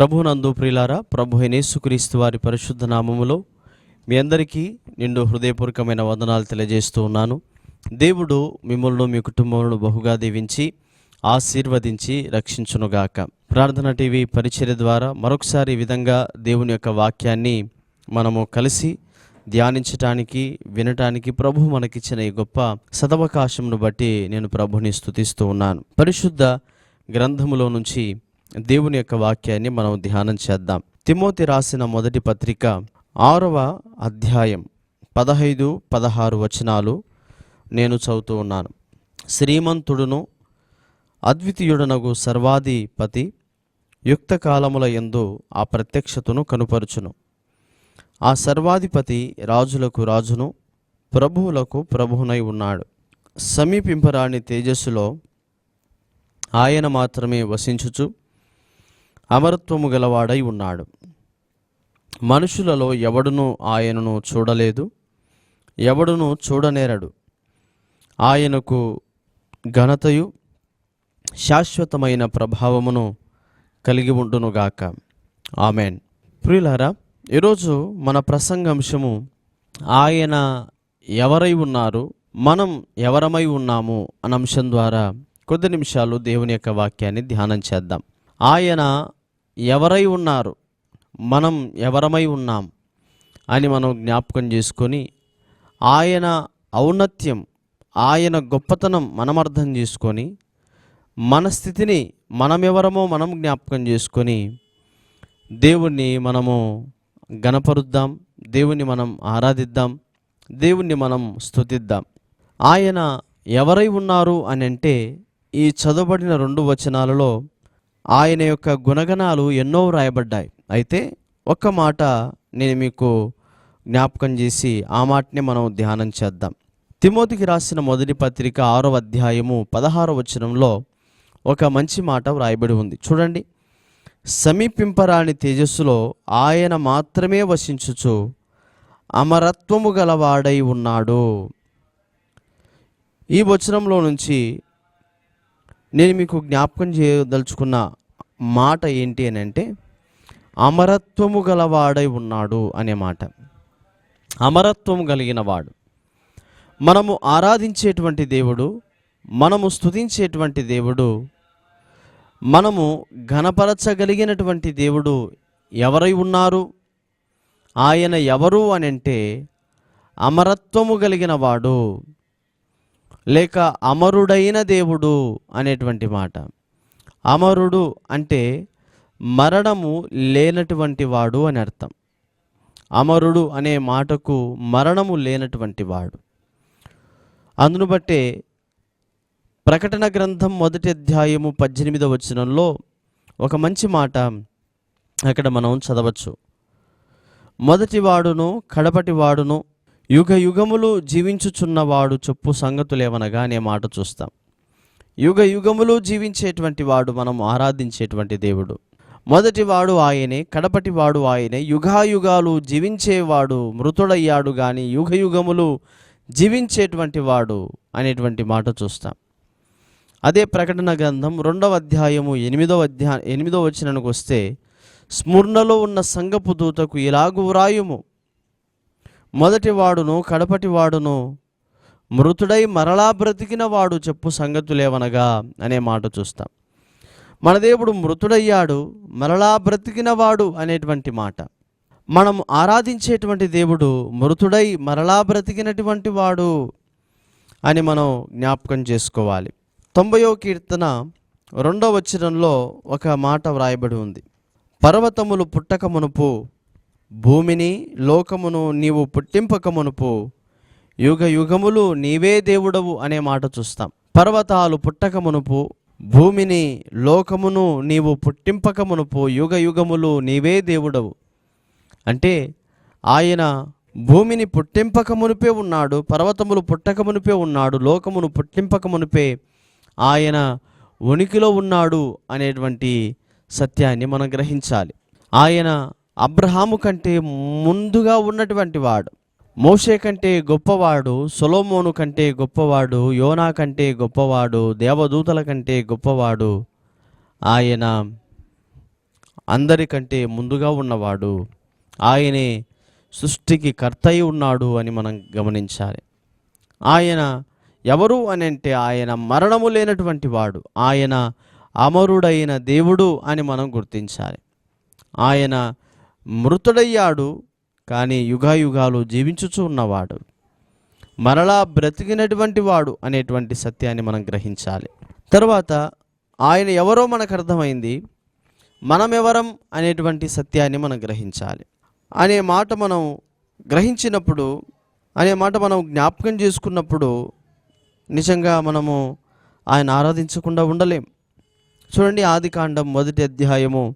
ప్రభునందు ప్రియులారా ప్రభు యేసుక్రీస్తు వారి పరిశుద్ధ నామములో మీ అందరికీ నిండు హృదయపూర్వకమైన వందనాలు తెలియజేస్తూ ఉన్నాను. దేవుడు మిమ్మల్ని మీ కుటుంబములను బహుగా దీవించి ఆశీర్వదించి రక్షించునుగాక. ప్రార్థన టీవీ పరిచర్య ద్వారా మరొకసారి ఈ విధంగా దేవుని యొక్క వాక్యాన్ని మనము కలిసి ధ్యానించటానికి వినటానికి ప్రభు మనకిచ్చిన ఈ గొప్ప సదవకాశమును బట్టి నేను ప్రభుని స్తుతిస్తూ ఉన్నాను. పరిశుద్ధ గ్రంథములో నుంచి దేవుని యొక్క వాక్యాన్ని మనం ధ్యానం చేద్దాం. తిమోతి రాసిన మొదటి పత్రిక ఆరవ అధ్యాయం పదహైదు పదహారు వచనాలు నేను చదువుతూ ఉన్నాను. శ్రీమంతుడును అద్వితీయుడనగు సర్వాధిపతి యుక్త కాలముల యందు ఆ ప్రత్యక్షతను కనుపరుచును. ఆ సర్వాధిపతి రాజులకు రాజును ప్రభువులకు ప్రభువునై ఉన్నాడు. సమీపింపరాని తేజస్సులో ఆయన మాత్రమే వసించుచు అమరత్వము గలవాడై ఉన్నాడు. మనుషులలో ఎవడును ఆయనను చూడలేదు ఎవడును చూడనేరడు. ఆయనకు ఘనతయు శాశ్వతమైన ప్రభావమును కలిగి ఉండునుగాక. ఆమెన్. ప్రియులారా ఈరోజు మన ప్రసంగాంశము ఆయన ఎవరై ఉన్నారు మనం ఎవరమై ఉన్నాము అన్న అంశం ద్వారా కొద్ది నిమిషాలు దేవుని యొక్క వాక్యాన్ని ధ్యానం చేద్దాం. ఆయన ఎవరై ఉన్నారు? మనం ఎవరమై ఉన్నాం? అని మనం జ్ఞాపకం చేసుకొని ఆయన ఔన్నత్యం ఆయన గొప్పతనం మనం అర్థం చేసుకొని మన స్థితిని మనమెవరమో మనం జ్ఞాపకం చేసుకొని దేవుణ్ణి మనము గణపరుద్దాం దేవుణ్ణి మనం ఆరాధిద్దాం దేవుణ్ణి మనం స్తుతిద్దాం. ఆయన ఎవరై ఉన్నారు అని అంటే ఈ చదవబడిన రెండు వచనాలలో ఆయన యొక్క గుణగణాలు ఎన్నో వ్రాయబడ్డాయి. అయితే ఒక్క మాట నేను మీకు జ్ఞాపకం చేసి ఆ మాటని మనం ధ్యానం చేద్దాం. తిమోతికి రాసిన మొదటి పత్రిక ఆరో అధ్యాయము పదహారో వచనంలో ఒక మంచి మాట వ్రాయబడి ఉంది. చూడండి. సమీపింపరాని తేజస్సులో ఆయన మాత్రమే వసించుచు అమరత్వము గలవాడై ఉన్నాడు. ఈ వచనంలో నుంచి నేను మీకు జ్ఞాపకం చేయదలుచుకున్న మాట ఏంటి అని అంటే అమరత్వము గలవాడై ఉన్నాడు అనే మాట. అమరత్వము కలిగిన వాడు. మనము ఆరాధించేటువంటి దేవుడు మనము స్తుతించేటువంటి దేవుడు మనము ఘనపరచగలిగినటువంటి దేవుడు ఎవరై ఉన్నారు? ఆయన ఎవరు అని అంటే అమరత్వము కలిగిన వాడు లేక అమరుడైన దేవుడు అనేటువంటి మాట. అమరుడు అంటే మరణము లేనటువంటి వాడు అని అర్థం. అమరుడు అనే మాటకు మరణము లేనటువంటి వాడు. అందును బట్టే ప్రకటన గ్రంథం మొదటి అధ్యాయము పద్దెనిమిదవ వచనంలో ఒక మంచి మాట అక్కడ మనం చదవచ్చు. మొదటి వాడును కడపటి వాడును యుగ యుగములు జీవించుచున్నవాడు చెప్పు సంగతులేవనగా అనే మాట చూస్తాం. యుగ యుగములు జీవించేటువంటి వాడు మనం ఆరాధించేటువంటి దేవుడు. మొదటి వాడు ఆయనే కడపటి వాడు ఆయనే యుగాయుగాలు జీవించేవాడు మృతుడయ్యాడు కానీ యుగ యుగములు జీవించేటువంటి వాడు అనేటువంటి మాట చూస్తాం. అదే ప్రకటన గ్రంథం రెండవ అధ్యాయము ఎనిమిదవ అధ్యాయ ఎనిమిదవ వచనానికి వస్తే స్మృణలో ఉన్న సంగపు దూతకు ఇలాగు వ్రాయుము మొదటి వాడును కడపటి వాడును. మృతుడై మరలా బ్రతికిన వాడు చెప్పు సంగతులేవనగా అనే మాట చూస్తాం. మన దేవుడు మృతుడయ్యాడు మరలా బ్రతికినవాడు అనేటువంటి మాట. మనం ఆరాధించేటువంటి దేవుడు మృతుడై మరలా బ్రతికినటువంటి వాడు అని మనం జ్ఞాపకం చేసుకోవాలి. తొంభయో కీర్తన రెండవ వచనంలో ఒక మాట వ్రాయబడి ఉంది. పర్వతములు పుట్టక మునుపు భూమిని లోకమును నీవు పుట్టింపక మునుపు యుగ యుగములు నీవే దేవుడవు అనే మాట చూస్తాం. పర్వతాలు పుట్టకమునుపు భూమిని లోకమును నీవు పుట్టింపకమునుపు యుగ యుగములు నీవే దేవుడవు. అంటే ఆయన భూమిని పుట్టింపకమునుపే ఉన్నాడు పర్వతములు పుట్టకమునుపే ఉన్నాడు లోకమును పుట్టింపకమునిపే ఆయన ఉనికిలో ఉన్నాడు అనేటువంటి సత్యాన్ని మనం గ్రహించాలి. ఆయన అబ్రహాము కంటే ముందుగా ఉన్నటువంటి వాడు మోషే కంటే గొప్పవాడు సొలోమోను కంటే గొప్పవాడు యోనా కంటే గొప్పవాడు దేవదూతల కంటే గొప్పవాడు ఆయన అందరికంటే ముందుగా ఉన్నవాడు ఆయనే సృష్టికి కర్తయి ఉన్నాడు అని మనం గమనించాలి. ఆయన ఎవరు అని అంటే ఆయన మరణము లేనటువంటి వాడు ఆయన అమరుడైన దేవుడు అని మనం గుర్తించాలి. ఆయన మృతుడయ్యాడు కానీ యుగాయుగాలు జీవించుచూ ఉన్నవాడు. మరలా బ్రతికినటువంటి వాడు అనేటువంటి సత్యాన్ని మనం గ్రహించాలి. తర్వాత ఆయన ఎవరో మనకు అర్థమైంది మనం ఎవరం అనేటువంటి సత్యాన్ని మనం గ్రహించాలి. అనే మాట మనం గ్రహించినప్పుడు అనే మాట మనం జ్ఞాపకం చేసుకున్నప్పుడు నిజంగా మనము ఆయన ఆరాధించకుండా ఉండలేం. చూడండి ఆది కాండం మొదటి అధ్యాయము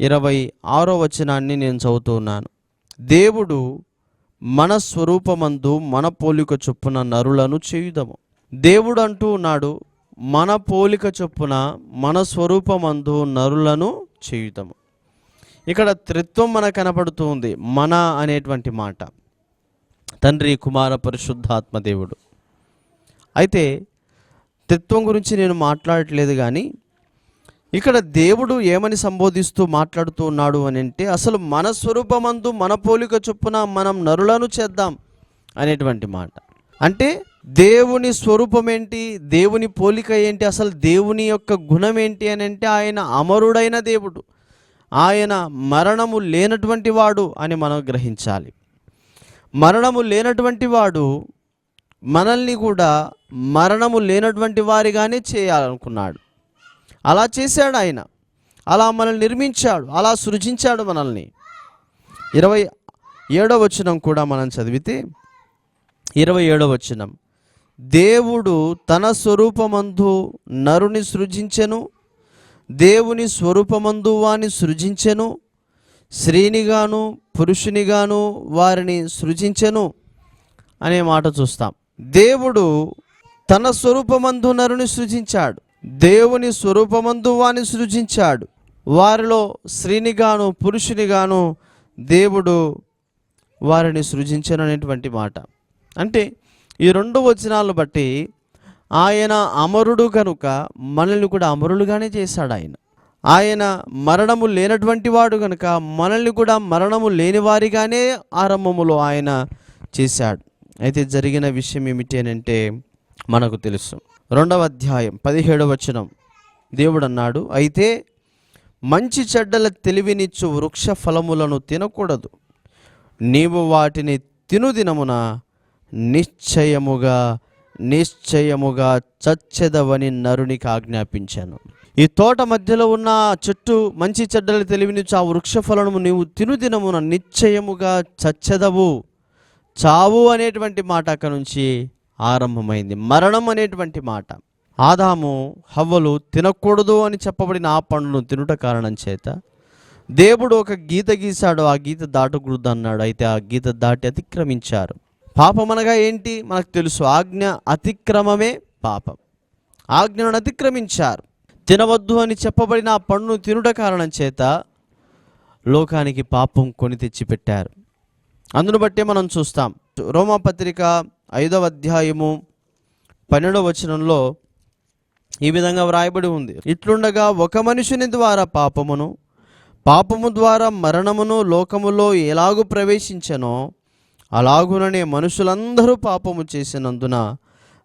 ఇరవై ఆరో వచనాన్ని నేను చదువుతున్నాను దేవుడు మన స్వరూపమందు మన పోలిక చొప్పున నరులను చేయుదము. దేవుడు అంటూ ఉన్నాడు మన పోలిక చొప్పున మన స్వరూపమందు నరులను చేయుదము. ఇక్కడ త్రిత్వం మన కనపడుతూ ఉంది మన అనేటువంటి మాట. తండ్రి కుమార పరిశుద్ధాత్మ దేవుడు. అయితే త్రిత్వం గురించి నేను మాట్లాడట్లేదు కానీ ఇక్కడ దేవుడు ఏమని సంబోధిస్తూ మాట్లాడుతూ ఉన్నాడు అని అంటే అసలు మన స్వరూపమందు మన పోలిక చొప్పున మనం నరులను చేద్దాం అనేటువంటి మాట. అంటే దేవుని స్వరూపం ఏంటి దేవుని పోలిక ఏంటి? అసలు దేవుని యొక్క గుణం ఏంటి అని అంటే ఆయన అమరుడైన దేవుడు. ఆయన మరణము లేనటువంటి వాడు అని మనం గ్రహించాలి. మరణము లేనటువంటి వాడు మనల్ని కూడా మరణము లేనటువంటి వారిగానే చేయాలనుకున్నాడు. అలా చేశాడు ఆయన. అలా మనల్ని నిర్మించాడు. అలా సృజించాడు మనల్ని. ఇరవై ఏడవ వచనం కూడా మనం చదివితే ఇరవై ఏడవ వచనం దేవుడు తన స్వరూపమందు నరుని సృజించెను దేవుని స్వరూపమందు వాని సృజించెను స్త్రీనిగాను పురుషునిగాను వారిని సృజించెను అనే మాట చూస్తాం. దేవుడు తన స్వరూపమందు నరుని సృజించాడు. దేవుని స్వరూపమందు వాని సృజించాడు. వారిలో స్త్రీనిగాను పురుషునిగాను దేవుడు వారిని సృజించను అనేటువంటి మాట. అంటే ఈ రెండు వచనాలను బట్టి ఆయన అమరుడు కనుక మనల్ని కూడా అమరులుగానే చేశాడు ఆయన. ఆయన మరణము లేనటువంటి వాడు కనుక మనల్ని కూడా మరణము లేని వారిగానే ఆరంభములో ఆయన చేశాడు. అయితే జరిగిన విషయం ఏమిటి అని అంటే మనకు తెలుసు. రెండవ అధ్యాయం పదిహేడవ వచనం. దేవుడు అన్నాడు అయితే మంచి చెడ్డల తెలివినిచ్చు వృక్ష ఫలములను తినకూడదు. నీవు వాటిని తినుదినమున నిశ్చయముగా నిశ్చయముగా చచ్చెదవని నరునికి ఆజ్ఞాపించాను. ఈ తోట మధ్యలో ఉన్న చెట్టు మంచి చెడ్డలు తెలివినిచ్చు ఆ వృక్ష ఫలము నీవు తినుదినమున నిశ్చయముగా చచ్చెదవు. చావు అనేటువంటి మాట అక్కడ నుంచి ఆరంభమైంది. మరణం అనేటువంటి మాట. ఆదాము హవ్వలు తినకూడదు అని చెప్పబడిన ఆ పండును తినుట కారణం చేత దేవుడు ఒక గీత గీశాడు. ఆ గీత దాటకూడదు అన్నాడు. అయితే ఆ గీత దాటి అతిక్రమించారు. పాపం అనగా ఏంటి? మనకు తెలుసు. ఆజ్ఞ అతిక్రమమే పాపం. ఆజ్ఞను అతిక్రమించారు. తినవద్దు అని చెప్పబడిన ఆ పండును తినుట కారణం చేత లోకానికి పాపం కొని తెచ్చిపెట్టారు. అందును బట్టే మనం చూస్తాం. రోమాపత్రిక ఐదవ అధ్యాయము పన్నెండవ వచనంలో ఈ విధంగా వ్రాయబడి ఉంది. ఇట్లుండగా ఒక మనుషుని ద్వారా పాపమును పాపము ద్వారా మరణమును లోకములో ఎలాగు ప్రవేశించనో అలాగుననే మనుషులందరూ పాపము చేసినందున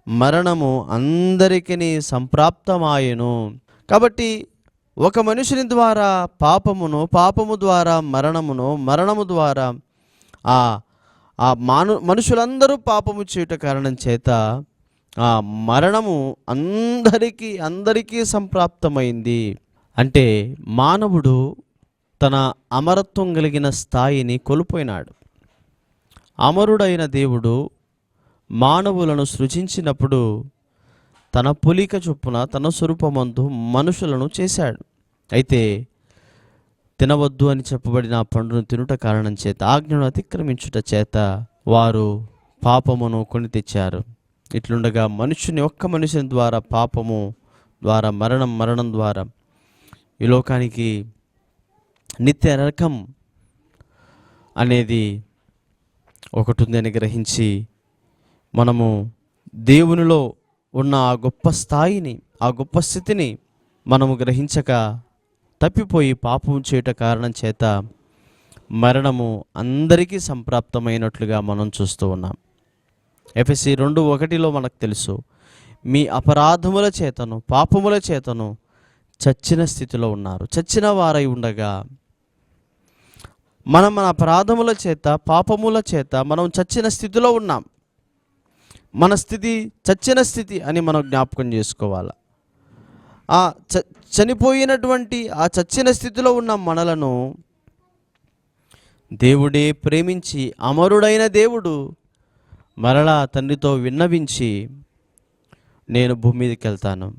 మరణము అందరికీ సంప్రాప్తమాయెను. కాబట్టి ఒక మనుషుని ద్వారా పాపమును పాపము ద్వారా మరణమును మరణము ద్వారా ఆ ఆ మాను మనుషులందరూ పాపము చేయుట కారణం చేత ఆ మరణము అందరికీ అందరికీ సంప్రాప్తమైంది. అంటే మానవుడు తన అమరత్వం కలిగిన స్థాయిని కోల్పోయినాడు. అమరుడైన దేవుడు మానవులను సృజించినప్పుడు తన పులిక చొప్పున తన స్వరూపమందు మనుషులను చేశాడు. అయితే తినవద్దు అని చెప్పబడిన ఆ పండును తినుట కారణం చేత ఆజ్ఞను అతిక్రమించుట చేత వారు పాపమును కొని తెచ్చారు. ఇట్లుండగా మనుషుని ఒక్క మనుషుని ద్వారా పాపము ద్వారా మరణం మరణం ద్వారా ఈ లోకానికి నిత్య నరకం అనేది ఒకటి ఉందని గ్రహించి మనము దేవునిలో ఉన్న ఆ గొప్ప స్థాయిని ఆ గొప్ప స్థితిని మనము గ్రహించక తప్పిపోయి పాపం చేయట కారణం చేత మరణము అందరికీ సంప్రాప్తమైనట్లుగా మనం చూస్తూ ఉన్నాం. ఎఫ్ఎస్సి రెండు ఒకటిలో మనకు తెలుసు మీ అపరాధముల చేతను పాపముల చేతను చచ్చిన స్థితిలో ఉన్నారు. చచ్చిన వారై ఉండగా మనం మన అపరాధముల చేత పాపముల చేత మనం చచ్చిన స్థితిలో ఉన్నాం. మన స్థితి చచ్చిన స్థితి అని మనం జ్ఞాపకం చేసుకోవాలి? ఆ చ చనిపోయినటువంటి ఆ చచ్చిన స్థితిలో ఉన్న మనలను దేవుడే ప్రేమించి అమరుడైన దేవుడు మరలా తండ్రితో విన్నవించి నేను భూమి మీదకి వెళ్తాను.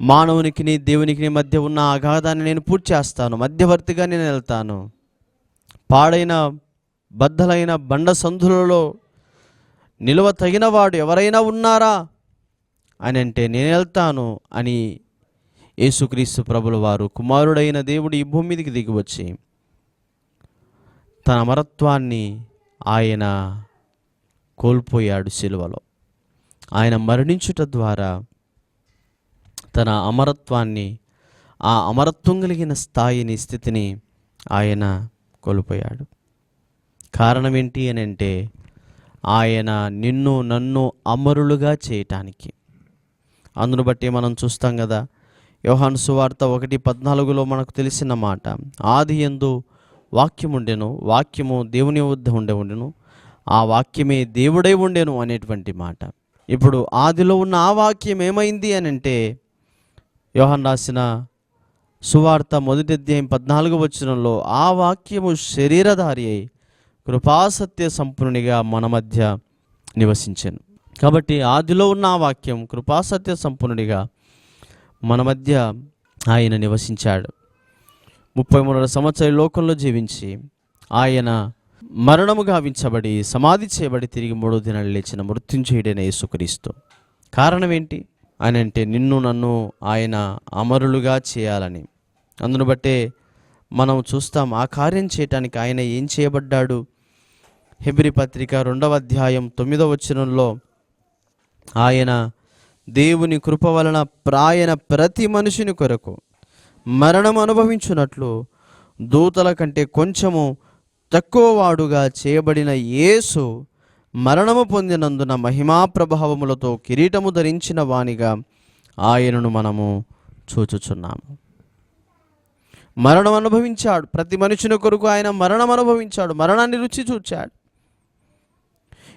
మానవునికి దేవునికి మధ్య ఉన్న అగాధాన్ని నేను పూర్తి చేస్తాను. మధ్యవర్తిగా నేను వెళ్తాను. పాడైన బద్దలైన బండ సందులలో నిలువ తగినవాడు ఎవరైనా ఉన్నారా? అని అంటే నేను వెళ్తాను అని యేసుక్రీస్తు ప్రభుల వారు కుమారుడైన దేవుడు ఈ భూమి మీదకి దిగి వచ్చి తన అమరత్వాన్ని ఆయన కోల్పోయాడు సిలువలో. ఆయన మరణించుట ద్వారా తన అమరత్వాన్ని ఆ అమరత్వం కలిగిన స్థాయిని స్థితిని ఆయన కోల్పోయాడు. కారణం ఏంటి అని అంటే ఆయన నిన్ను నన్ను అమరులుగా చేయటానికి. అందును బట్టి మనం చూస్తాం కదా. యోహాను సువార్త ఒకటి పద్నాలుగులో మనకు తెలిసిన మాట ఆది ఎందు వాక్యం ఉండెను వాక్యము దేవుని వద్ద ఉండే ఉండెను ఆ వాక్యమే దేవుడై ఉండెను అనేటువంటి మాట. ఇప్పుడు ఆదిలో ఉన్న ఆ వాక్యం ఏమైంది అని అంటే యోహన్ రాసిన సువార్త మొదటి అధ్యాయం పద్నాలుగు వచనంలో ఆ వాక్యము శరీరధారి అయి కృపాసత్య సంపూర్ణిగా మన మధ్య నివసించాను. కాబట్టి ఆదిలో ఉన్న ఆ వాక్యం కృపాసత్య సంపన్నుడిగా మన మధ్య ఆయన నివసించాడు. ముప్పై మూడు సంవత్సరాల లోకంలో జీవించి ఆయన మరణము గావించబడి సమాధి చేయబడి తిరిగి మూడో దినాలు లేచిన మృత్యుంచేయుడైన యేసుక్రీస్తు. కారణం ఏంటి? ఆయన అంటే నిన్ను నన్ను ఆయన అమరులుగా చేయాలని. అందును బట్టే మనం చూస్తాం ఆ కార్యం చేయటానికి ఆయన ఏం చేయబడ్డాడు? హెబ్రి పత్రిక రెండవ అధ్యాయం తొమ్మిదవ వచనంలో ఆయన దేవుని కృప వలన ప్రాయన ప్రతి మనిషిని కొరకు మరణం అనుభవించున్నట్లు దూతల కంటే కొంచెము తక్కువ వాడుగా చేయబడిన యేసు మరణము పొందినందున మహిమా ప్రభావములతో కిరీటము ధరించిన వానిగా ఆయనను మనము చూచుచున్నాము. మరణం అనుభవించాడు. ప్రతి మనుషుని కొరకు ఆయన మరణం అనుభవించాడు. మరణాన్ని రుచి చూచాడు.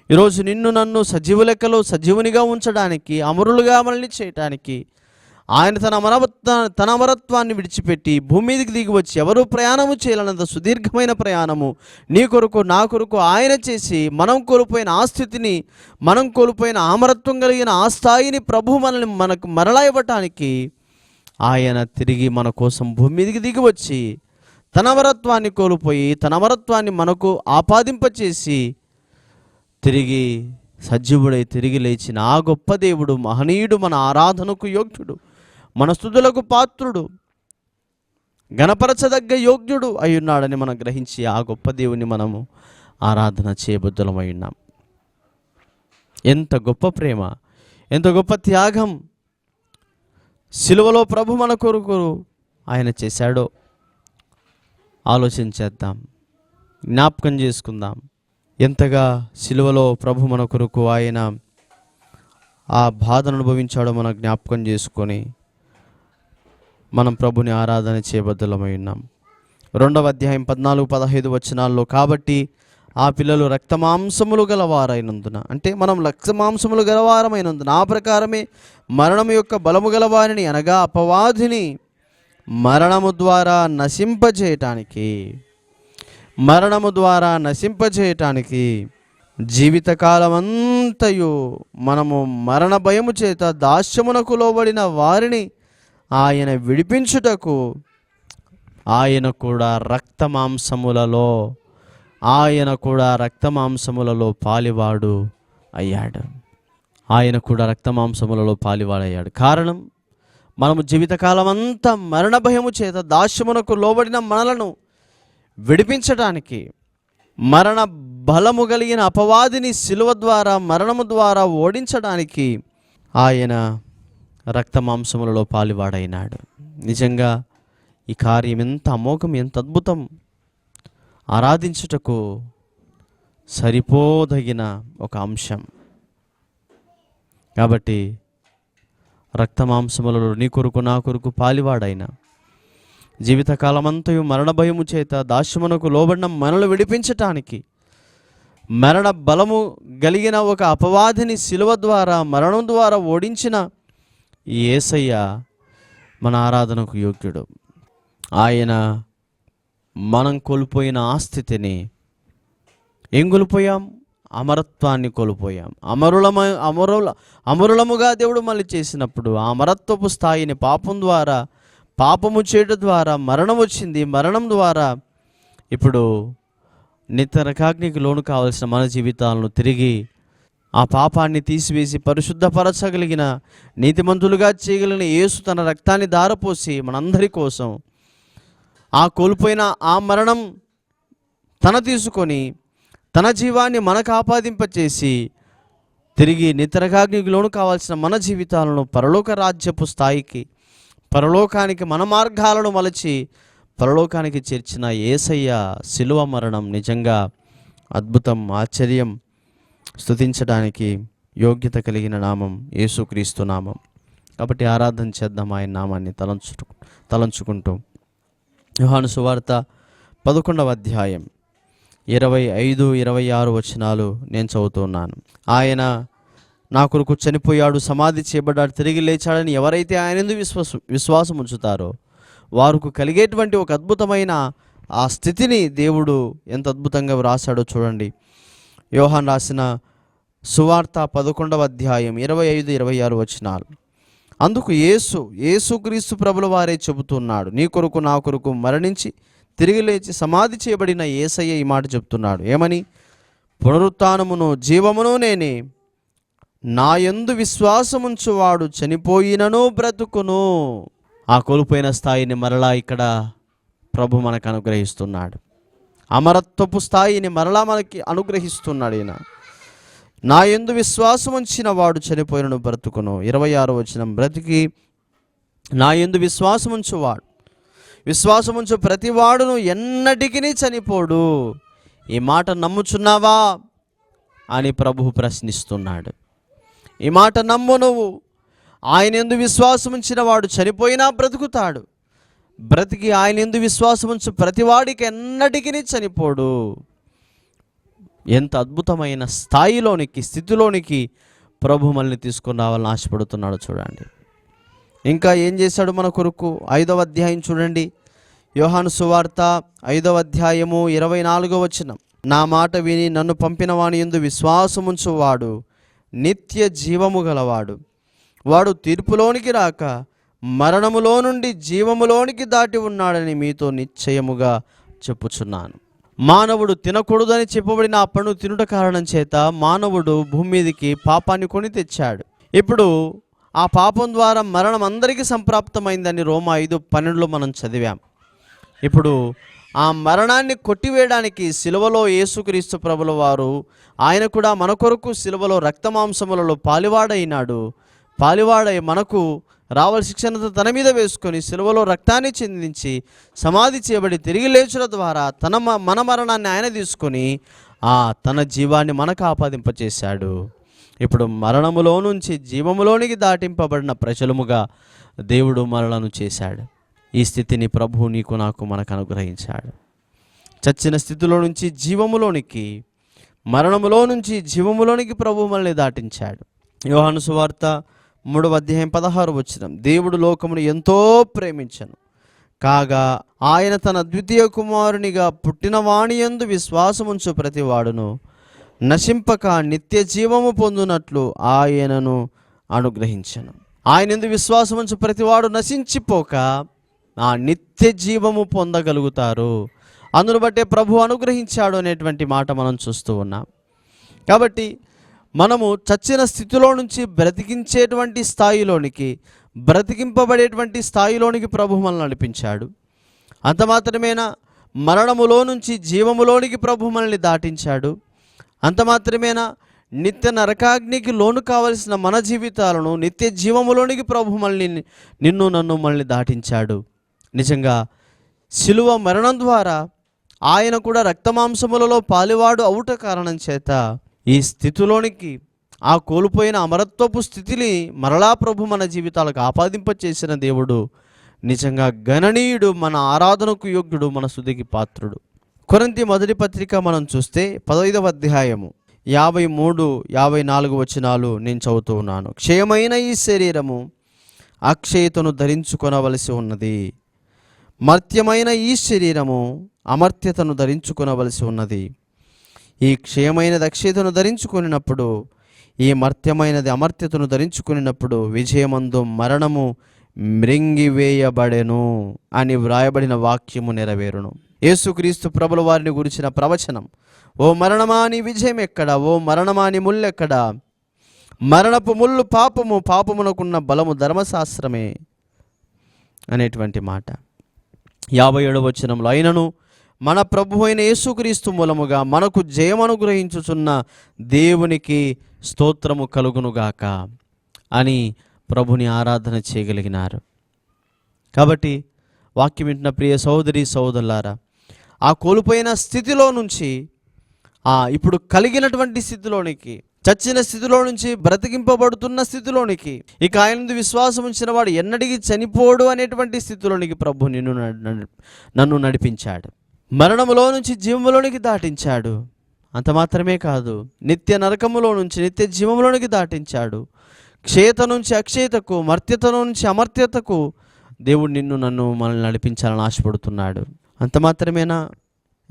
ఈరోజు నిన్ను నన్ను సజీవు లెక్కలో సజీవునిగా ఉంచడానికి అమరులుగా మనల్ని చేయటానికి ఆయన తన అమరత్వ తన అమరత్వాన్ని విడిచిపెట్టి భూమి మీదకి దిగి వచ్చి ఎవరు ప్రయాణము చేయాలన్నంత సుదీర్ఘమైన ప్రయాణము నీ కొరకు నా కొరకు ఆయన చేసి మనం కోల్పోయిన ఆ స్థితిని మనం కోల్పోయిన అమరత్వం కలిగిన ఆ స్థాయిని ప్రభు మనల్ని మనకు మరలా ఇవ్వటానికి ఆయన తిరిగి మన కోసం భూమి మీదకి దిగి వచ్చి తన అమరత్వాన్ని కోల్పోయి తన అమరత్వాన్ని మనకు ఆపాదింపచేసి తిరిగి సజీవుడై తిరిగి లేచిన ఆ గొప్ప దేవుడు మహనీయుడు మన ఆరాధనకు యోగ్యుడు మన స్థుతులకు పాత్రుడు గణపరచదగ్గ యోగ్యుడు అయి ఉన్నాడని మనం గ్రహించి ఆ గొప్ప దేవుని మనము ఆరాధన చేయబుద్ధులమై ఉన్నాం. ఎంత గొప్ప ప్రేమ ఎంత గొప్ప త్యాగం సిలువలో ప్రభు మన కొరకు ఆయన చేశాడో ఆలోచించేద్దాం జ్ఞాపకం చేసుకుందాం. ఎంతగా సిలువలో ప్రభు మన కొరకు ఆయన ఆ బాధను అనుభవించాడో మనం జ్ఞాపకం చేసుకొని మనం ప్రభుని ఆరాధన చేయబద్ధలమై ఉన్నాం. రెండవ అధ్యాయం పద్నాలుగు పదహైదు వచనాల్లో కాబట్టి ఆ పిల్లలు రక్తమాంసములు గలవారైనందున అంటే మనం రక్తమాంసములు గలవారమైనందున ఆ ప్రకారమే మరణం యొక్క బలము గలవారిని అనగా అపవాదిని మరణము ద్వారా నశింపజేయటానికి మరణము ద్వారా నశింపజేయటానికి జీవితకాలమంతయు మనము మరణ భయము చేత దాస్యమునకు లోబడిన వారిని ఆయన విడిపించుటకు ఆయన కూడా రక్తమాంసములలో ఆయన కూడా రక్తమాంసములలో పాలివాడు అయ్యాడు. ఆయన కూడా రక్తమాంసములలో పాలివాడయ్యాడు. కారణం మనము జీవితకాలం అంతా మరణ భయము చేత దాస్యమునకు లోబడిన మనలను విడిపించడానికి మరణ బలము కలిగిన అపవాదిని శిలువ ద్వారా మరణము ద్వారా ఓడించడానికి ఆయన రక్త మాంసములలో పాలివాడైనాడు. నిజంగా ఈ కార్యం ఎంత అమోఘం ఎంత అద్భుతం. ఆరాధించుటకు సరిపోదగిన ఒక అంశం. కాబట్టి రక్త మాంసములలో నీ కొరకు నా కొరకు పాలివాడైన జీవితకాలమంతయు మరణ భయము చేత దాస్యమునకు లోబడిన మనలు విడిపించటానికి మరణ బలము కలిగిన ఒక అపవాదిని శిలువ ద్వారా మరణం ద్వారా ఓడించిన ఏసయ్య యేసయ్య మన ఆరాధనకు యోగ్యుడు. ఆయన మనం కోల్పోయిన ఆస్థితిని ఏం కోల్పోయాం? అమరత్వాన్ని కోల్పోయాం. అమరులమ అమరుల అమరులముగా దేవుడు మళ్ళీ చేసినప్పుడు ఆ అమరత్వపు స్థాయిని పాపం ద్వారా పాపము చేయడం ద్వారా మరణం వచ్చింది. మరణం ద్వారా ఇప్పుడు నిత్యరకాగ్నికి లోను కావలసిన మన జీవితాలను తిరిగి ఆ పాపాన్ని తీసివేసి పరిశుద్ధపరచగలిగిన నీతిమంతులుగా చేయగలిగిన యేసు తన రక్తాన్ని దారపోసి మనందరి కోసం ఆ కోల్పోయిన ఆ మరణం తన తీసుకొని తన జీవాన్ని మనకు ఆపాదింపచేసి తిరిగి నిద్రగాగ్నికి లోను కావాల్సిన మన జీవితాలను పరలోక రాజ్యపు స్థాయికి పరలోకానికి మన మార్గాలను మలచి పరలోకానికి చేర్చిన ఏసయ్య శిలువ మరణం నిజంగా అద్భుతం ఆశ్చర్యం స్థుతించడానికి యోగ్యత కలిగిన నామం యేసుక్రీస్తు నామం. కాబట్టి ఆరాధన చేద్దాం ఆయన నామాన్ని తలంచు తలంచుకుంటూ. యోహాను సువార్త పదకొండవ అధ్యాయం. ఇరవై ఐదు ఇరవై ఆరు వచనాలు నేను చదువుతున్నాను. ఆయన నా కొరకు చనిపోయాడు సమాధి చేయబడ్డాడు తిరిగి లేచాడని ఎవరైతే ఆయన విశ్వాస విశ్వాసం ఉంచుతారో వారికి కలిగేటువంటి ఒక అద్భుతమైన ఆ స్థితిని దేవుడు ఎంత అద్భుతంగా వ్రాసాడో చూడండి. యోహాన్ రాసిన సువార్త పదకొండవ అధ్యాయం ఇరవై ఐదు ఇరవై ఆరు వచనాలు. అందుకు యేసు యేసుక్రీస్తు ప్రభుల వారే చెబుతున్నాడు నీ కొరకు నా కొరకు మరణించి తిరిగి లేచి సమాధి చేయబడిన ఏసయ్య ఈ మాట చెప్తున్నాడు ఏమని? పునరుత్నమును జీవమును నేనే నా యందు విశ్వాసముంచువాడు చనిపోయినను బ్రతుకును. ఆ కోల్పోయిన స్థాయిని మరలా ఇక్కడ ప్రభు మనకు అనుగ్రహిస్తున్నాడు. అమరత్వపు స్థాయిని మరలా మనకి అనుగ్రహిస్తున్నాడు ఈయన. నా ఎందు విశ్వాసం ఉంచిన వాడు చనిపోయినను బ్రతుకును. ఇరవై ఆరు వచ్చిన బ్రతికి నా ఎందు విశ్వాసం ఉంచువాడు విశ్వాసముంచు ప్రతివాడును ఎన్నటికీ చనిపోడు. ఈ మాట నమ్ముచున్నావా? అని ప్రభు ప్రశ్నిస్తున్నాడు. ఈ మాట నమ్ము నువ్వు. ఆయన ఎందు విశ్వాసం ఉంచిన వాడు చనిపోయినా బ్రతుకుతాడు. బ్రతికి ఆయన ఎందు విశ్వాసం ఉంచు ప్రతివాడికి ఎన్నటికీ చనిపోడు. ఎంత అద్భుతమైన స్థాయిలోనికి స్థితిలోనికి ప్రభు మనల్ని తీసుకొని రావాలని ఆశపడుతున్నాడు చూడండి. ఇంకా ఏం చేశాడు మన కొరకు? ఐదవ అధ్యాయం చూడండి. యోహాను సువార్త ఐదవ అధ్యాయము ఇరవై నాలుగో వచ్చిన నా మాట విని నన్ను పంపిన వాని ఎందు విశ్వాసముంచువాడు నిత్య జీవము గలవాడు. వాడు తీర్పులోనికి రాక మరణములో నుండి జీవములోనికి దాటి ఉన్నాడని మీతో నిశ్చయముగా చెప్పుచున్నాను. మానవుడు తినకూడదని చెప్పబడిన ఆ పండు తినుట కారణం చేత మానవుడు భూమి మీదకి పాపాన్ని కొని తెచ్చాడు. ఇప్పుడు ఆ పాపం ద్వారా మరణం అందరికీ సంప్రాప్తమైందని రోమా ఐదు పన్నెండులో మనం చదివాం. ఇప్పుడు ఆ మరణాన్ని కొట్టివేయడానికి సిలువలో యేసుక్రీస్తు ప్రభుల వారు ఆయన కూడా మన కొరకు సిలువలో రక్తమాంసములలో పాలివాడైనాడు. పాలివాడై మనకు రావాల్సిన శిక్షణతో తన మీద వేసుకొని సిలువలో రక్తాన్ని చెందించి సమాధి చేయబడి తిరిగి లేచుల ద్వారా తన మ- మన మరణాన్ని ఆయన తీసుకొని ఆ తన జీవాన్ని మనకు ఆపాదింపచేశాడు ఇప్పుడు మరణములో నుంచి జీవములోనికి దాటింపబడిన ప్రజలముగా దేవుడు మరణను చేశాడు. ఈ స్థితిని ప్రభువు నీకు నాకు మనకు అనుగ్రహించాడు. చచ్చిన స్థితిలో నుంచి జీవములోనికి మరణములో నుంచి జీవములోనికి ప్రభు మనల్ని దాటించాడు. యోహాను సువార్త మూడవ అధ్యాయం పదహారు వచ్చిన దేవుడు లోకమును ఎంతో ప్రేమించను. కాగా ఆయన తన ద్వితీయ కుమారునిగా పుట్టిన వాణియందు విశ్వాసముంచు ప్రతివాడును. నశింపక నిత్య జీవము పొందునట్లు ఆయనను అనుగ్రహించను. ఆయన ఎందు విశ్వాసముంచు ప్రతివాడు నశించిపోక ఆ నిత్య జీవము పొందగలుగుతారు. అందును బట్టే ప్రభు అనుగ్రహించాడు అనేటువంటి మాట మనం చూస్తూ ఉన్నాం. కాబట్టి మనము చచ్చిన స్థితిలో నుంచి బ్రతికించేటువంటి స్థాయిలోనికి బ్రతికింపబడేటువంటి స్థాయిలోనికి ప్రభు మనల్ని నడిపించాడు. అంత మాత్రమేనా మరణములో నుంచి జీవములోనికి ప్రభు మనల్ని దాటించాడు. అంత మాత్రమేనా నిత్య నరకాగ్నికి లోను కావలసిన మన జీవితాలను నిత్య జీవములోనికి ప్రభు మనల్ని నిన్ను నన్ను మనల్ని దాటించాడు. నిజంగా శిలువ మరణం ద్వారా ఆయన కూడా రక్తమాంసములలో పాలివాడు అవుట కారణం చేత ఈ స్థితిలోనికి ఆ కోల్పోయిన అమరత్వపు స్థితిని మరలా ప్రభు మన జీవితాలకు ఆపాదింప చేసిన దేవుడు నిజంగా గణనీయుడు మన ఆరాధనకు యోగ్యుడు మన సుదికి పాత్రుడు. కొరంతి మొదటి పత్రిక మనం చూస్తే పదైదవ అధ్యాయము యాభై మూడు యాభై నాలుగు వచనాలు నేను చదువుతూ ఉన్నాను. క్షయమైన ఈ శరీరము అక్షయతను ధరించుకొనవలసి ఉన్నది. మర్త్యమైన ఈ శరీరము అమర్త్యతను ధరించుకొనవలసి ఉన్నది. ఈ క్షయమైన దక్షతను ధరించుకొనినప్పుడు ఈ మర్త్యమైనది అమర్త్యతను ధరించుకున్నప్పుడు విజయమందు మరణము మృంగివేయబడెను అని వ్రాయబడిన వాక్యము నెరవేరును. యేసుక్రీస్తు ప్రభుల వారిని గురించిన ప్రవచనం ఓ మరణమాని విజయం ఎక్కడ ఓ మరణమాని ముల్లెక్కడ? మరణపు ముళ్ళు పాపము పాపమునకున్న బలము ధర్మశాస్త్రమే అనేటువంటి మాట. యాభై ఏడవ వచనంలో అయినను మన ప్రభు అయిన యేసుక్రీస్తు మూలముగా మనకు జయమనుగ్రహించుచున్న దేవునికి స్తోత్రము కలుగునుగాక అని ప్రభుని ఆరాధన చేయగలిగినారు. కాబట్టి వాక్యం వింటున్న ప్రియ సహోదరి సహోదరులారా ఆ కోల్పోయిన స్థితిలో నుంచి ఆ ఇప్పుడు కలిగినటువంటి స్థితిలోనికి చచ్చిన స్థితిలో నుంచి బ్రతికింపబడుతున్న స్థితిలోనికి ఇక ఆయన విశ్వాసం ఉంచిన వాడు ఎన్నటికీ చనిపోడు అనేటువంటి స్థితిలోనికి ప్రభు నిన్ను నన్ను నడిపించాడు. మరణములో నుంచి జీవములోనికి దాటించాడు. అంత మాత్రమే కాదు నిత్య నరకములో నుంచి నిత్య జీవములోనికి దాటించాడు. క్షేత నుంచి అక్షేతకు మర్త్యత నుంచి అమర్త్యతకు దేవుడు నిన్ను నన్ను మనల్ని నడిపించాలని ఆశపడుతున్నాడు. అంత మాత్రమేనా?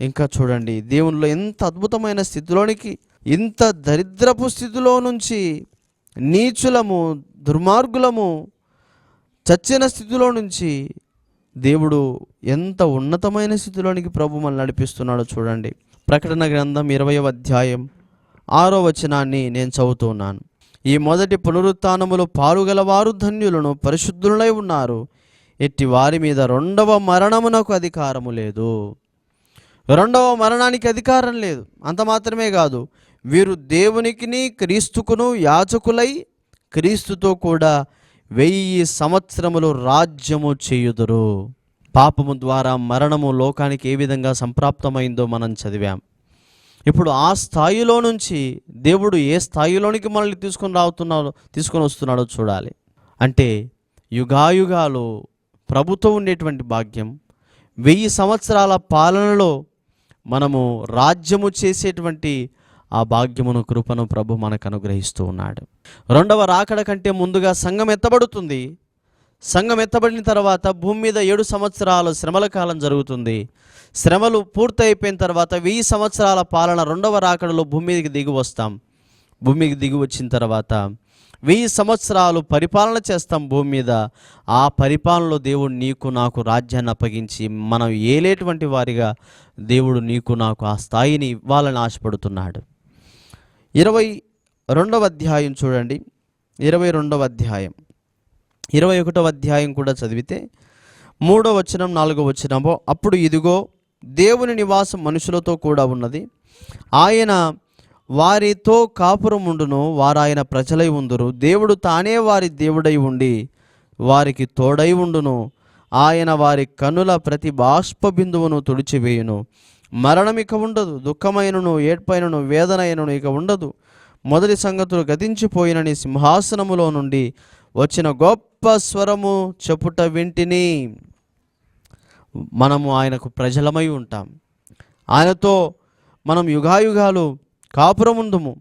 ఇంకా చూడండి దేవునిలో ఎంత అద్భుతమైన స్థితిలోనికి ఇంత దరిద్రపు స్థితిలో నుంచి నీచులము దుర్మార్గులము చచ్చిన స్థితిలో నుంచి దేవుడు ఎంత ఉన్నతమైన స్థితిలోనికి ప్రభు మనల్ని నడిపిస్తున్నాడో చూడండి. ప్రకటన గ్రంథం ఇరవై అధ్యాయం ఆరో వచనాన్ని నేను చదువుతున్నాను ఈ మొదటి పునరుత్నములో పాలుగలవారు ధన్యులను పరిశుద్ధులై ఉన్నారు. ఎట్టి వారి మీద రెండవ మరణమునకు అధికారము లేదు. రెండవ మరణానికి అధికారం లేదు. అంత మాత్రమే కాదు వీరు దేవునికిని క్రీస్తుకును యాచకులై క్రీస్తుతో కూడా వెయ్యి సంవత్సరములు రాజ్యము చేయుదురు. పాపము ద్వారా మరణము లోకానికి ఏ విధంగా సంప్రాప్తమైందో మనం చదివాం. ఇప్పుడు ఆ స్థాయిలో నుంచి దేవుడు ఏ స్థాయిలోనికి మనల్ని తీసుకొని రావుతున్నాడో తీసుకొని వస్తున్నాడో చూడాలి. అంటే యుగాయుగాలు ప్రభుత్వం ఉండేటువంటి భాగ్యం వెయ్యి సంవత్సరాల పాలనలో మనము రాజ్యము చేసేటువంటి ఆ భాగ్యమును కృపను ప్రభు మనకు అనుగ్రహిస్తూ ఉన్నాడు. రెండవ రాకడ కంటే ముందుగా సంఘం ఎత్తబడుతుంది. సంఘం ఎత్తబడిన తర్వాత భూమి మీద ఏడు సంవత్సరాలు శ్రమల కాలం జరుగుతుంది. శ్రమలు పూర్తయిపోయిన తర్వాత వెయ్యి సంవత్సరాల పాలన రెండవ రాకడలో భూమి మీదకి దిగి వస్తాం. భూమికి దిగి వచ్చిన తర్వాత వెయ్యి సంవత్సరాలు పరిపాలన చేస్తాం భూమి మీద. ఆ పరిపాలనలో దేవుడు నీకు నాకు రాజ్యాన్ని అప్పగించి మనం ఏలేటువంటి వారిగా దేవుడు నీకు నాకు ఆ స్థాయిని ఇవ్వాలని ఆశపడుతున్నాడు. ఇరవై రెండవ అధ్యాయం చూడండి. ఇరవై రెండవ అధ్యాయం. ఇరవై ఒకటవ అధ్యాయం కూడా చదివితే మూడో వచనం నాలుగో వచనమో అప్పుడు ఇదిగో దేవుని నివాసం మనుషులతో కూడా ఉన్నది. ఆయన వారితో కాపురముండును వారాయన ప్రజలై ఉందురు. దేవుడు తానే వారి దేవుడై ఉండి వారికి తోడై ఉండును. ఆయన వారి కనుల ప్రతి బాష్ప బిందువును తుడిచివేయును. మరణం ఇక ఉండదు దుఃఖమైనను ఏడ్పైనను వేదనైనను ఇక ఉండదు. మొదటి సంగతులు గతించిపోయినని సింహాసనములో నుండి వచ్చిన గొప్ప స్వరము చెప్పుట వింటిని. మనము ఆయనకు ప్రజలమై ఉంటాం. ఆయనతో మనం యుగాయుగాలు కాపురముందుము.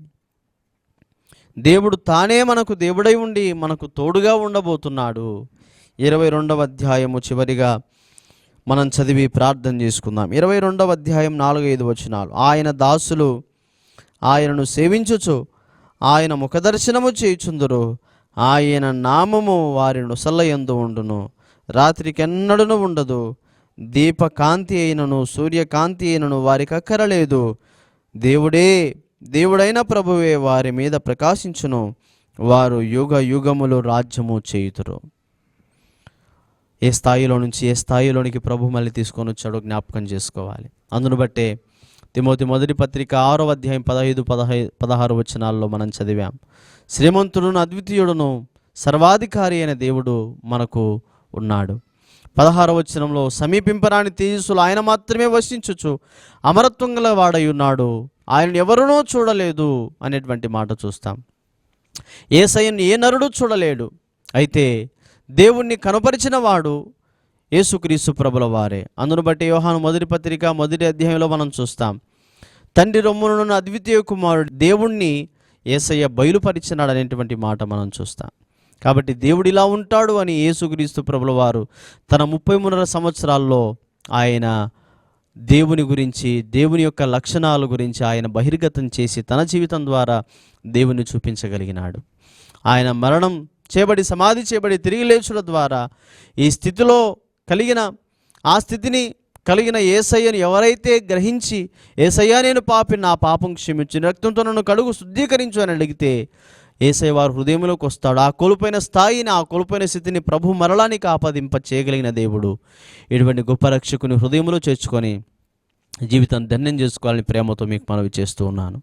దేవుడు తానే మనకు దేవుడై ఉండి మనకు తోడుగా ఉండబోతున్నాడు. ఇరవై రెండవ అధ్యాయము చివరిగా మనం చదివి ప్రార్థన చేసుకుందాం. ఇరవై రెండవ అధ్యాయం నాలుగు ఐదు వచనాలు. ఆయన దాసులు ఆయనను సేవించుచు ఆయన ముఖదర్శనము చేయుచుందురు. ఆయన నామము వారి నొసల్లయందు ఉండును. రాత్రికెన్నడను ఉండదు. దీపకాంతి అయినను సూర్యకాంతి అయినను వారికి అక్కరలేదు. దేవుడే దేవుడైన ప్రభువే వారి మీద ప్రకాశించును. వారు యుగ యుగములు రాజ్యము చేయుతురు ఏ స్థాయిలో నుంచి ఏ స్థాయిలోనికి ప్రభు మళ్ళీ తీసుకొని వచ్చాడో జ్ఞాపకం చేసుకోవాలి. అందును బట్టే తిమోతి మొదటి పత్రిక ఆరో అధ్యాయం పదహైదు పదహై పదహారు వచనాల్లో మనం చదివాం. శ్రీమంతుడును అద్వితీయుడును సర్వాధికారి అయిన దేవుడు మనకు ఉన్నాడు. పదహార వచనంలో సమీపింపరాని తేజస్సులు ఆయన మాత్రమే వసించుచు అమరత్వం గల వాడై ఉన్నాడు. ఆయన ఎవరునూ చూడలేదు అనేటువంటి మాట చూస్తాం. ఏసయ్యను ఏ నరుడు చూడలేడు. అయితే దేవుణ్ణి కనపరిచిన వాడు యేసుక్రీస్తు ప్రభుల వారే. అందును బట్టి యోహాను మొదటి పత్రిక మొదటి అధ్యాయంలో మనం చూస్తాం. తండ్రి రొమ్మునున్న అద్వితీయ కుమారుడు దేవుణ్ణి ఏసయ్య బయలుపరిచినాడు అనేటువంటి మాట మనం చూస్తాం. కాబట్టి దేవుడు ఇలా ఉంటాడు అని యేసుక్రీస్తు ప్రభుల వారు తన ముప్పై మూడున్నర సంవత్సరాల్లో ఆయన దేవుని గురించి దేవుని యొక్క లక్షణాల గురించి ఆయన బహిర్గతం చేసి తన జీవితం ద్వారా దేవుని చూపించగలిగినాడు. ఆయన మరణం చేయబడి సమాధి చేయబడి తిరిగి లేచుల ద్వారా ఈ స్థితిలో కలిగిన ఆ స్థితిని కలిగిన ఏసయ్యను ఎవరైతే గ్రహించి ఏసయ్య నేను పాపి నా పాపం క్షమించి రక్తంతో నన్ను కడుగు శుద్ధీకరించు అని అడిగితే ఏసయ్య వారు హృదయంలోకి వస్తాడు. ఆ కోల్పోయిన స్థాయిని ఆ కోల్పోయిన స్థితిని ప్రభు మరలానికి ఆపాదింప చేయగలిగిన దేవుడు. ఇటువంటి గొప్ప రక్షకుని హృదయంలో చేర్చుకొని జీవితం ధన్యం చేసుకోవాలని ప్రేమతో మీకు మనవి చేస్తూ ఉన్నాను.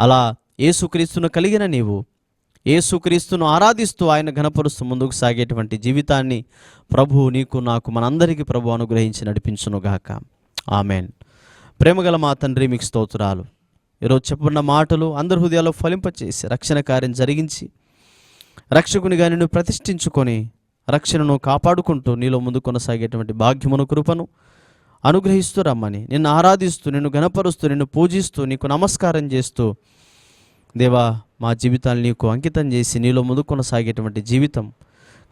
అలా ఏసుక్రీస్తును కలిగిన నీవు ఏసుక్రీస్తును ఆరాధిస్తూ ఆయన ఘనపరుస్తూ ముందుకు సాగేటువంటి జీవితాన్ని ప్రభు నీకు నాకు మనందరికీ ప్రభు అనుగ్రహించి నడిపించునుగాక. ఆమెన్. ప్రేమగల మా తండ్రి మీకు స్తోత్రాలు. ఈరోజు చెప్పబడిన మాటలు అందరి హృదయాల్లో ఫలింపచేసి రక్షణ కార్యం జరిగించి రక్షకునిగా నిన్ను ప్రతిష్ఠించుకొని రక్షణను కాపాడుకుంటూ నీలో ముందు కొనసాగేటువంటి భాగ్యమును కృపను అనుగ్రహిస్తూ రమ్మని. నిన్ను ఆరాధిస్తూ నిన్ను గణపరుస్తూ నిన్ను పూజిస్తూ నీకు నమస్కారం చేస్తూ దేవా మా జీవితాన్ని నీకు అంకితం చేసి నీలో ముందు కొనసాగేటువంటి జీవితం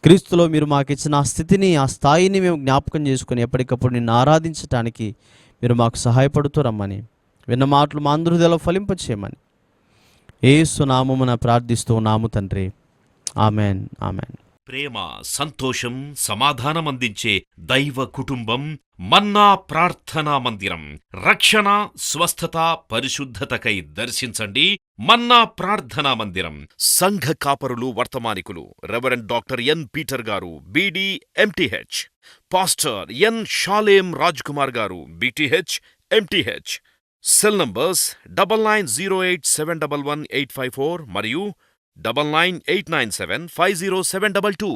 క్రీస్తులో మీరు మాకు ఇచ్చిన ఆ స్థితిని ఆ స్థాయిని మేము జ్ఞాపకం చేసుకొని ఎప్పటికప్పుడు నిన్ను ఆరాధించటానికి మీరు మాకు సహాయపడుతూ రమ్మని. విన్న మాటలు మా అందరి హృదయాల్లో ఫలింపచేయమని. ఏసు నామమున ప్రార్థిస్తూ నాము తండ్రి. Amen amen. ప్రేమ సంతోషం సమాధానం అందించే దైవ కుటుంబం మన్నా ప్రార్థనా మందిరం. రక్షణ స్వస్థత పరిశుద్ధతకై దర్శించండి మన్నా ప్రార్థనా మందిరం. సంఘ కాపరులు వర్తమానికులు రెవరెండ్ డాక్టర్ ఎన్ పీటర్ గారు BD MTh. Pastor N Shalem Raj Kumar గారు BTh MTh. Cell numbers double nine zero eight seven double one eight five four మరియు double nine eight nine seven five zero seven double two